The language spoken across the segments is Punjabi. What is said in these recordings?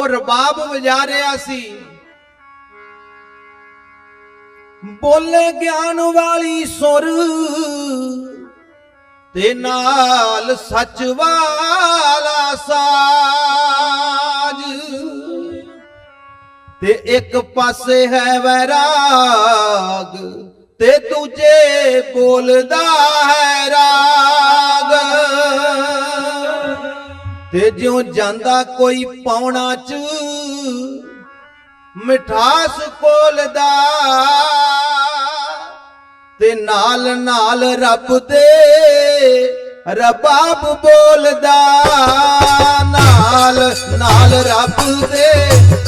ਉਹ ਰਬਾਬ ਵਜਾ ਰਿਹਾ ਸੀ। ਬੋਲੇ ਗਿਆਨ ਵਾਲੀ ਸੁਰ ਤੇ ਨਾਲ ਸੱਚ ਵਾਲਾ ਸਾਜ। ਤੇ ਇੱਕ ਪਾਸੇ ਹੈ ਵੈਰਾਗ ਤੇ ਦੂਜੇ ਬੋਲਦਾ ਹੈ ਰਾਗ। ਤੇ ਜਿਉ ਜਾਂਦਾ ਕੋਈ ਪਾਉਣਾ ਚ ਮਿਠਾਸ ਕੋਲਦਾ ਤੇ ਨਾਲ ਨਾਲ ਰੱਬ ਦੇ ਰਬਾਬ ਬੋਲਦਾ। ਨਾਲ ਨਾਲ ਰੱਬ ਦੇ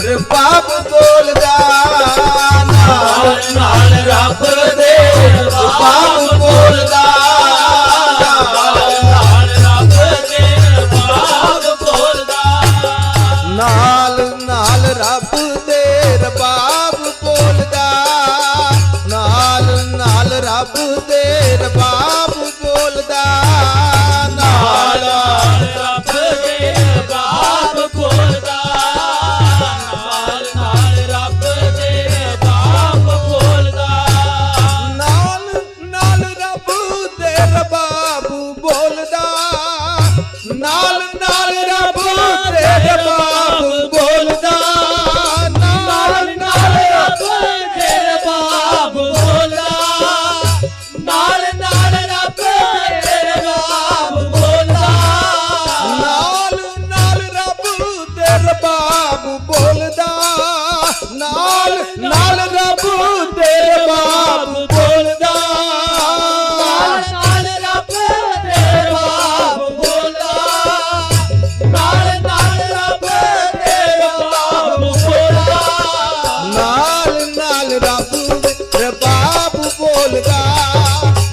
ਰਬਾਬ ਬੋਲਦਾ। ਰੱਬ ਦੇ ਰਬਾਬ ਬੋਲਦਾ। ਨਾਲ ਨਾਲ ਰੱਬ ਦੇ ਰਬਾਬ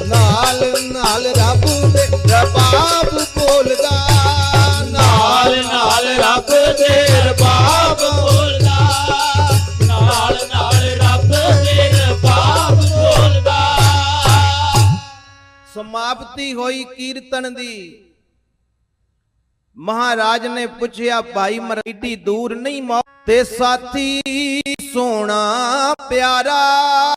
ਨਾਲ ਨਾਲ ਰੱਬ ਦੇ ਰਬਾਬ ਬੋਲਦਾ। ਨਾਲ ਨਾਲ ਰੱਬ ਦੇ ਰਬਾਬ ਬੋਲਦਾ। ਨਾਲ ਨਾਲ ਰੱਬ ਦੇ ਰਬਾਬ ਬੋਲਦਾ। ਸਮਾਪਤੀ ਹੋਈ ਕੀਰਤਨ ਦੀ। ਮਹਾਰਾਜ ਨੇ ਪੁੱਛਿਆ, ਭਾਈ ਮਰੇਡੀ ਦੂਰ ਨਹੀਂ ਮੌ ਤੇ ਸਾਥੀ ਸੋਹਣਾ, ਪਿਆਰਾ।